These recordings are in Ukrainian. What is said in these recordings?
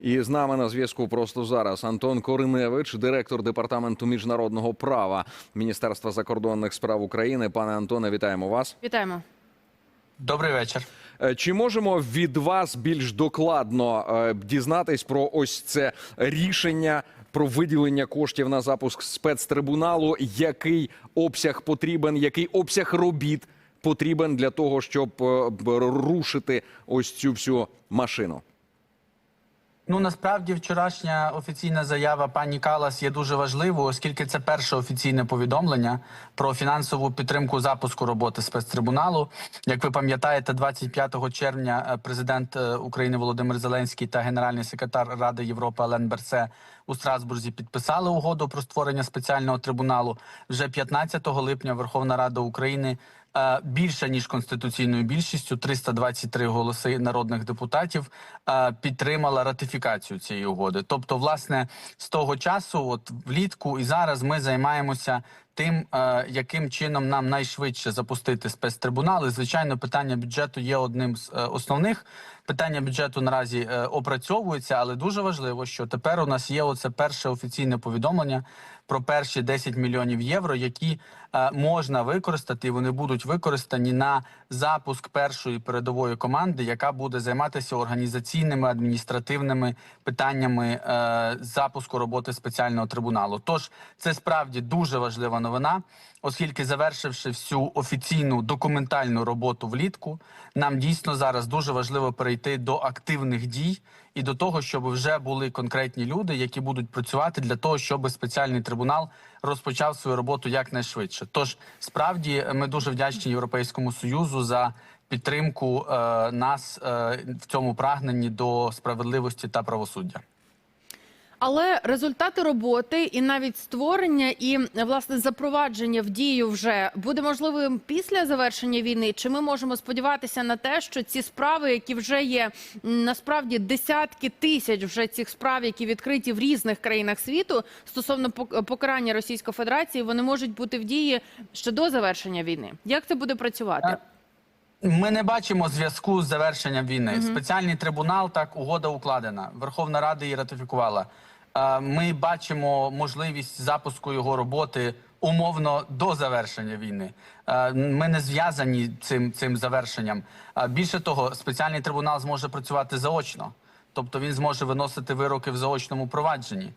І з нами на зв'язку просто зараз Антон Кориневич, директор департаменту міжнародного права Міністерства закордонних справ України. Пане Антоне, вітаємо вас. Вітаємо. Добрий вечір. Е, Чи можемо від вас більш докладно е, дізнатись про ось це рішення про виділення коштів на запуск спецтрибуналу? Який обсяг потрібен, який обсяг робіт потрібен для того, щоб е, рушити ось цю всю машину? Ну насправді вчорашня офіційна заява пані Калас є дуже важливою, оскільки це перше офіційне повідомлення про фінансову підтримку запуску роботи спецтрибуналу. Як ви пам'ятаєте, 25 червня е, президент е, України Володимир Зеленський та генеральний секретар Ради Європи Ален Берсе у Страсбурзі підписали угоду про створення спеціального трибуналу. Вже 15 липня Верховна Рада України більше ніж конституційною більшістю 323 голоси народних депутатів е, підтримала ратифікацію цієї угоди. Тобто, власне, з того часу, от влітку і зараз, ми займаємося тим, е, яким чином нам найшвидше запустити спецтрибунал. І, звичайно, питання бюджету є одним з е, основних. Питання бюджету наразі е, опрацьовується, але дуже важливо, що тепер у нас є оце перше офіційне повідомлення про перші 10 мільйонів євро, які е, можна використати, і вони будуть використані на запуск першої передової команди, яка буде займатися організаційними адміністративними питаннями е, запуску роботи спеціального трибуналу. Тож це справді дуже важлива новина, оскільки завершивши всю офіційну документальну роботу влітку, нам дійсно зараз дуже важливо перейти до активних дій і до того, щоб вже були конкретні люди, які будуть працювати для того, щоб спеціальний трибунал розпочав свою роботу якнайшвидше. Тож справді ми дуже вдячні Європейському союзу за підтримку е, нас е, в цьому прагненні до справедливості та правосуддя. Але результати роботи і навіть створення і власне запровадження в дію вже буде можливим після завершення війни. Чи ми можемо сподіватися на те, що ці справи, які вже є насправді десятки тисяч вже цих справ, які відкриті в різних країнах світу стосовно пок- покарання Російської Федерації, вони можуть бути в дії ще до завершення війни? Як це буде працювати? Е, Ми не бачимо зв'язку з завершенням війни. Спеціальний трибунал так угода укладена. Верховна Рада її ратифікувала. Ми бачимо можливість запуску його роботи умовно до завершення війни. Ми не зв'язані цим цим завершенням. Більше того, спеціальний трибунал зможе працювати заочно, тобто він зможе виносити вироки в заочному провадженні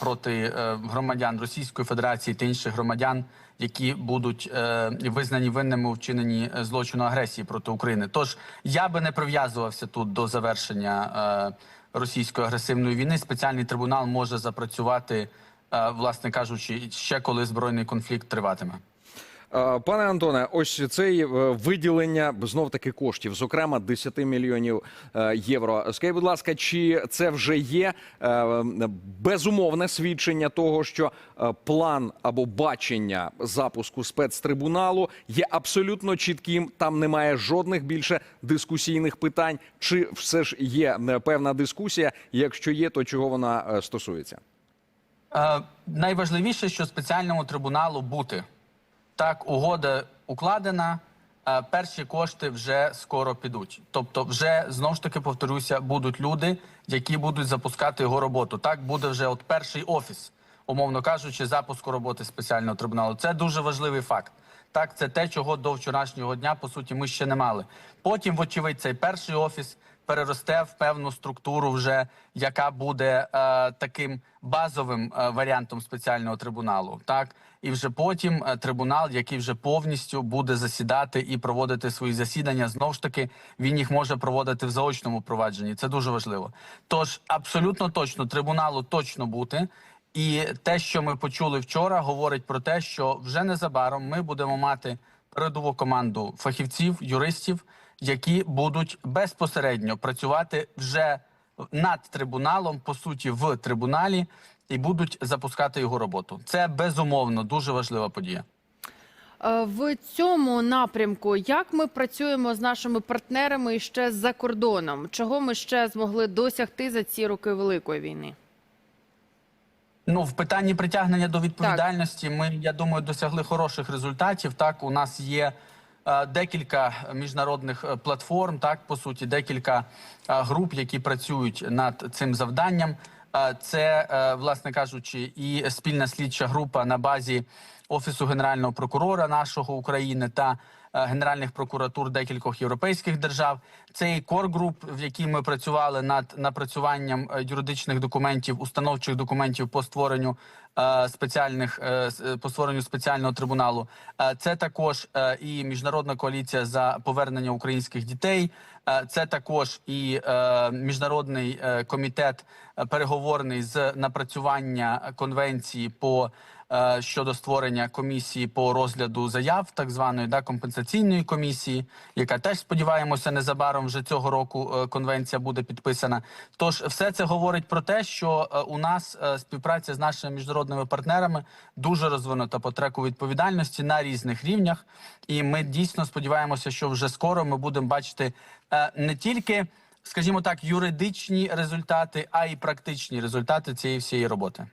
проти е, громадян Російської Федерації та інших громадян, які будуть е, визнані винними у вчиненні е, злочину агресії проти України. Тож я би не прив'язувався тут до завершення російської агресивної війни. Спеціальний трибунал може запрацювати, е, власне кажучи, ще коли збройний конфлікт триватиме. Е, Пане Антоне, ось це виділення знов таки коштів, зокрема 10 мільйонів е, євро. Скажіть, будь ласка, чи це вже є е, безумовне свідчення того, що е, план або бачення запуску спецтрибуналу є абсолютно чітким? Там немає жодних більше дискусійних питань. Чи все ж є е, певна дискусія? Якщо є, то чого вона е, стосується? Е, найважливіше, що спеціальному трибуналу бути. Так, угода укладена, е, перші кошти вже скоро підуть. Тобто, вже знову ж таки повторюся, будуть люди, які будуть запускати його роботу. Так буде вже от перший офіс, умовно кажучи, запуску роботи спеціального трибуналу. Це дуже важливий факт. Так, це те, чого до вчорашнього дня по суті ми ще не мали. Потім, вочевидь, цей перший офіс переросте в певну структуру, вже яка буде е, таким базовим е, варіантом спеціального трибуналу. Так і вже потім е, трибунал, який вже повністю буде засідати і проводити свої засідання. Знову ж таки, він їх може проводити в заочному провадженні. Це дуже важливо. Тож абсолютно точно трибуналу точно бути. І те, що ми почули вчора, говорить про те, що вже незабаром ми будемо мати передову команду фахівців, юристів, які будуть безпосередньо працювати вже над трибуналом, по суті, в трибуналі, і будуть запускати його роботу. Це безумовно дуже важлива подія. Е, В цьому напрямку як ми працюємо з нашими партнерами ще за кордоном? Чого ми ще змогли досягти за ці роки великої війни? Ну, в питанні притягнення до відповідальності ми, я думаю, досягли хороших результатів. Так, у нас є е, декілька міжнародних е, платформ, так по суті, декілька е, груп, які працюють над цим завданням. Е, Це, е, власне кажучи, і спільна слідча група на базі офісу генерального прокурора нашого України та генеральних прокуратур декількох європейських держав. Це і кор-груп, в якій ми працювали над напрацюванням е, юридичних документів, установчих документів по створенню е, спеціальних е, е, по створенню спеціального трибуналу. Е, Це також е, і міжнародна коаліція за повернення українських дітей. Е, Це також і е, міжнародний е, комітет е, переговорний з напрацювання конвенції по е, щодо створення комісії по розгляду заяв, так званої да компенсаційної комісії, яка теж сподіваємося незабаром вже цього року е, конвенція буде підписана. Тож все це говорить про те, що е, у нас е, співпраця з нашими міжнародними партнерами дуже розвинута по треку відповідальності на різних рівнях, і ми дійсно сподіваємося, що вже скоро ми будемо бачити е, не тільки, скажімо так, юридичні результати, а й практичні результати цієї всієї роботи.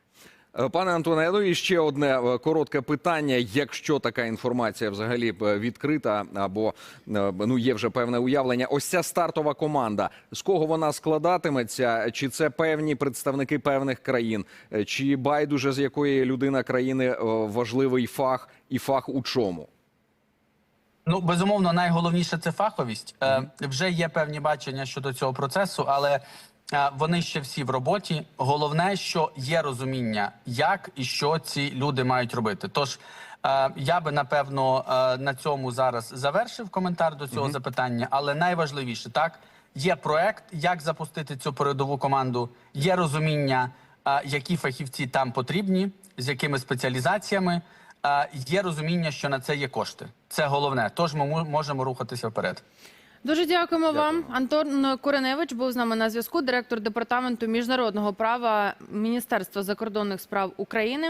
Е, Пане Антоне, ну і ще одне е, коротке питання. Якщо така інформація взагалі е, відкрита або ну є вже певне уявлення, ось ця стартова команда. З кого вона складатиметься? Чи це певні представники певних країн, чи байдуже з якої людина країни важливий фах і фах у чому? Ну, безумовно, найголовніше це фаховість. Е, вже є певні бачення щодо цього процесу, але вони ще всі в роботі. Головне, що є розуміння, як і що ці люди мають робити. Тож е, я би напевно е, на цьому зараз завершив коментар до цього запитання. Але найважливіше так є проект, як запустити цю передову команду. Є розуміння, е, які фахівці там потрібні, з якими спеціалізаціями. Е, Є розуміння, що на це є кошти. Це головне. Тож ми можемо рухатися вперед. Дуже дякуємо, вам. Антон Куреневич був з нами на зв'язку, директор департаменту міжнародного права Міністерства закордонних справ України.